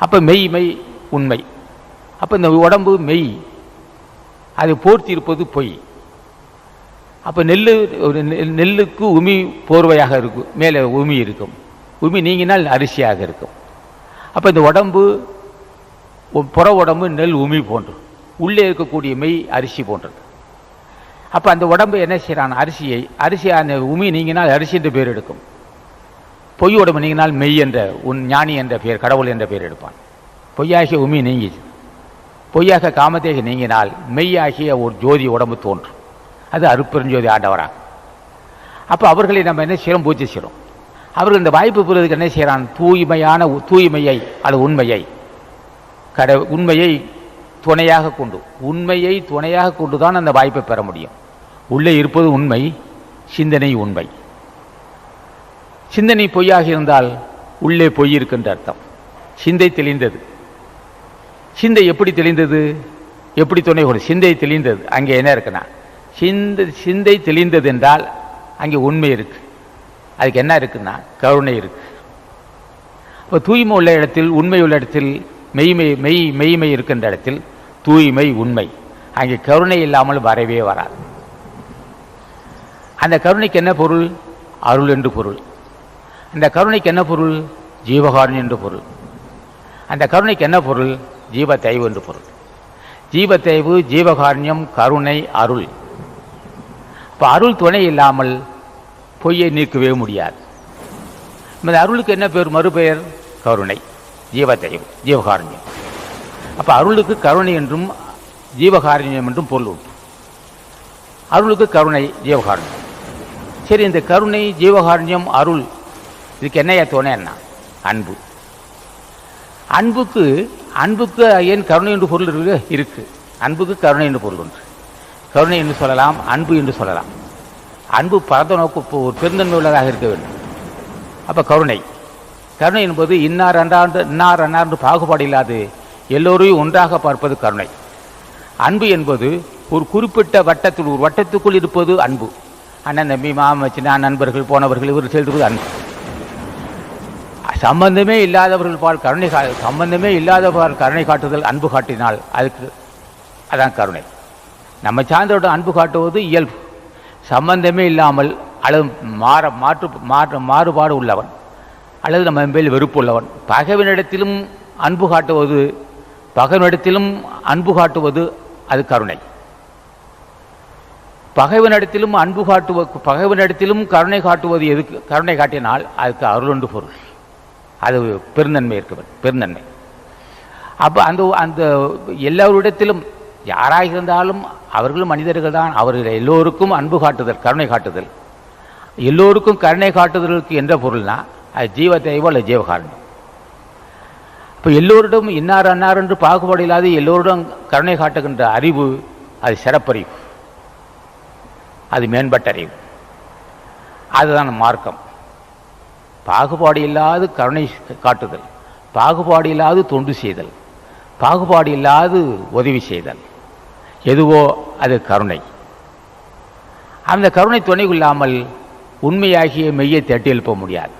அப்போ மெய் மெய் உண்மை. அப்போ இந்த உடம்பு மெய். அது போர்த்தி இருப்பது பொய். அப்போ நெல் நெல்லுக்கு உமி போர்வையாக இருக்கும். மேலே உமி இருக்கும். உமி நீங்கினால் அரிசியாக இருக்கும். அப்போ இந்த உடம்பு புற உடம்பு நெல் உமி போன்றது உள்ளே இருக்கக்கூடிய மெய் அரிசி போன்றது. அப்போ அந்த உடம்பு என்ன செய்கிறான் அரிசியை அரிசி அந்த உமி நீங்கினால் அரிசின்ற பேர் எடுக்கும். பொய் உடம்பு நீங்கினால் மெய் என்ற உன் ஞானி என்ற பெயர் கடவுள் என்ற பெயர் எடுப்பான். பொய்யாகிய உமி நீங்கி பொய்யாக காமதேக நீங்கினால் மெய்யாகிய ஒரு ஜோதி உடம்பு தோன்றும். அது அருப்பெருஞ்சோதி ஆண்டவராக. அப்போ அவர்களை நம்ம என்ன செய்கிறோம் பூஜை செய்கிறோம் அவர்கள் இந்த வாய்ப்பு பெறுவதற்கு என்ன செய்கிறான் தூய்மையான தூய்மையை அல்லது உண்மையை கட உண்மையை துணையாக கொண்டு உண்மையை துணையாக கொண்டு தான் அந்த வாய்ப்பை பெற முடியும். உள்ளே இருப்பது உண்மை சிந்தனை உண்மை. சிந்தனை பொய்யாக இருந்தால் உள்ளே பொய் இருக்கின்ற அர்த்தம். சிந்தை தெளிந்தது. சிந்தை எப்படி தெளிந்தது? எப்படி துணை கொடு சிந்தை தெளிந்தது. அங்கே என்ன இருக்குன்னா சிந்த சிந்தை தெளிந்தது என்றால் அங்கே உண்மை இருக்கு. அதுக்கு என்ன இருக்குன்னா கருணை இருக்கு. இப்போ தூய்மை உள்ள இடத்தில் உண்மை உள்ள இடத்தில் மெய்மை மெய் மெய்மை இருக்கின்ற இடத்தில் தூய்மை உண்மை. அங்கே கருணை இல்லாமல் வரவே வராது. அந்த கருணைக்கு என்ன பொருள்? அருள் என்று பொருள். அந்த கருணைக்கு என்ன பொருள்? ஜீவகாருண்யம் என்று பொருள். அந்த கருணைக்கு என்ன பொருள்? ஜீவத்தைவு என்று பொருள். ஜீவத்தைவு ஜீவகாருண்யம் கருணை அருள். இப்போ அருள் துணை இல்லாமல் பொய்யை நீக்கவே முடியாது. இந்த அருளுக்கு என்ன பேர்? மறுபெயர்? கருணை. ஜீவத்தைவு ஜீவகாருண்யம். அப்போ அருளுக்கு கருணை என்றும் ஜீவகாருண்யம் என்றும் பொருள் உண்டு. அருளுக்கு கருணை ஜீவகாருண்யம். சரி இந்த கருணை ஜீவகாருண்யம் அருள் இதுக்கு என்னையா துணை என்ன அன்பு. அன்புக்கு அன்புக்கு ஏன் கருணை என்று பொருள் இருக்கு? இருக்கு. அன்புக்கு கருணை என்று பொருள் ஒன்று கருணை என்று சொல்லலாம் அன்பு என்று சொல்லலாம். அன்பு பரந்த நோக்கு இப்போ ஒரு பெருந்தன்மை உள்ளதாக இருக்க வேண்டும். அப்போ கருணை. கருணை என்பது இன்னார் அன்றாண்டு இன்னார் அன்னார்ந்து பாகுபாடு இல்லாது எல்லோரையும் ஒன்றாக பார்ப்பது கருணை. அன்பு என்பது ஒரு குறிப்பிட்ட வட்டத்தில் ஒரு வட்டத்துக்குள் இருப்பது அன்பு. அண்ணன் தம்பி மாமச்சினா நண்பர்கள் போனவர்கள் இவர் செல்வது அன்பு. சம்பந்தமே இல்லாதவர்கள் பால் கருணை கா சம்பந்தமே இல்லாதவர்கள் கருணை காட்டுதல் அன்பு காட்டினால் அதுக்கு அதான் கருணை. நம்ம சார்ந்தோட அன்பு காட்டுவது இயல்பு. சம்பந்தமே இல்லாமல் அல்லது மாற மாற்று மாற்று மாறுபாடு உள்ளவன் அல்லது நம்ம மேல் வெறுப்பு உள்ளவன் பகைவனிடத்திலும் அன்பு காட்டுவது பகைவனிடத்திலும் அன்பு காட்டுவது அது கருணை. பகைவனிடத்திலும் அன்பு காட்டுவ பகைவனிடத்திலும் கருணை காட்டுவது எதுக்கு கருணை காட்டினால் அதுக்கு அருள் என்று பொருள். அது பெருந்தன்மை இருக்கவன் பெருந்தன்மை. அப்போ அந்த அந்த எல்லோரிடத்திலும் யாராக இருந்தாலும் அவர்களும் மனிதர்கள் தான் அவர்கள் எல்லோருக்கும் அன்பு காட்டுதல் கருணை காட்டுதல். எல்லோருக்கும் கருணை காட்டுதலுக்கு என்ற பொருள்னா அது ஜீவத்தைவோ அல்லது ஜீவகாரணம் இப்போ எல்லோரிடம் இன்னார் அன்னார் என்று பாகுபாடு இல்லாத எல்லோரிடம் கருணை காட்டுகின்ற அறிவு அது சிறப்பறிவு. அது மேம்பட்ட அறிவு அதுதான் மார்க்கம். பாகுபாடு இல்லாது கருணை காட்டுதல் பாகுபாடு இல்லாது தொண்டு செய்தல் பாகுபாடு இல்லாது உதவி செய்தல். எதுவோ அது கருணை. அந்த கருணை துணை கொள்ளாமல் உண்மையாகிய மெய்யை தட்டி எழுப்ப முடியாது.